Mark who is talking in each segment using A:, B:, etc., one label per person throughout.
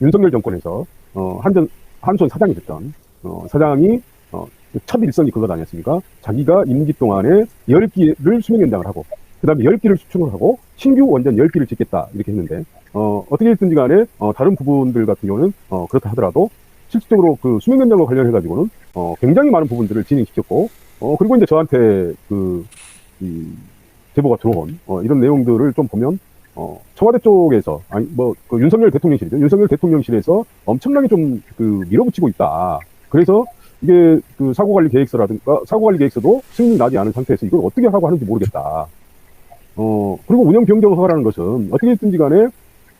A: 윤석열 정권에서 어, 한전 한손 사장이 됐던 어, 사장이 어, 첫 일성이 그것 아니었습니까? 자기가 임기 동안에 10기를 수명 연장을 하고 그다음에 10기를 수축을 하고 신규 원전 10기를 짓겠다 이렇게 했는데 어, 어떻게 됐든지 간에 어, 다른 부분들 같은 경우는 어, 그렇다 하더라도 실질적으로 그 수명 연장과 관련해 가지고는 어, 굉장히 많은 부분들을 진행시켰고 어, 그리고 이제 저한테 그 이, 제보가 들어온 어, 이런 내용들을 좀 보면 어, 청와대 쪽에서 아니 뭐그 윤석열 대통령실이죠. 윤석열 대통령실에서 엄청나게 좀 그 밀어붙이고 있다. 그래서 이게 그 사고관리 계획서라든가 사고관리 계획서도 승인이 나지 않은 상태에서 이걸 어떻게 하라고 하는지 모르겠다. 어 그리고 운영 변경 허가라는 것은 어떻게 됐든지 간에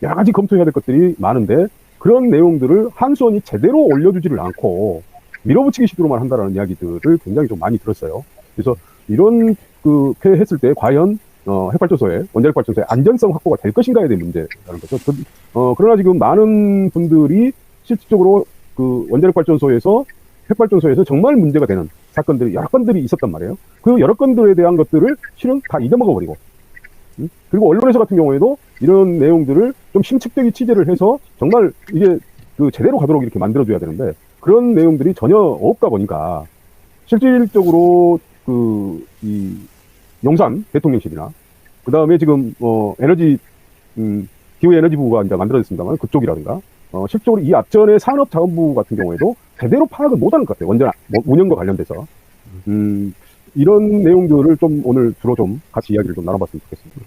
A: 여러 가지 검토해야 될 것들이 많은데 그런 내용들을 한수원이 제대로 올려주지를 않고 밀어붙이기 식으로만 한다라는 이야기들을 굉장히 좀 많이 들었어요. 그래서 이런 그렇게 했을 때 과연 어, 핵발전소의 원자력 발전소의 안전성 확보가 될 것인가에 대한 문제라는 거죠. 그, 어, 그러나 지금 많은 분들이 실질적으로 그 원자력 발전소에서 핵발전소에서 정말 문제가 되는 사건들이 여러 건들이 있었단 말이에요. 그 여러 건들에 대한 것들을 실은 다 잊어먹어 버리고 음? 그리고 언론에서 같은 경우에도 이런 내용들을 좀 심층적인 취재를 해서 정말 이게 그 제대로 가도록 이렇게 만들어줘야 되는데 그런 내용들이 전혀 없다 보니까 실질적으로 그 이 용산 대통령실이나 그 다음에 지금 어 에너지 음 기후 에너지 부가 이제 만들어졌습니다만 그쪽이라든가 어 실질적으로 이 앞전의 산업자원부 같은 경우에도 제대로 파악을 못하는 것 같아요 원전 뭐 운영과 관련돼서 음 이런 내용들을 좀 오늘 주로 좀 같이 이야기를 좀 나눠봤으면 좋겠습니다.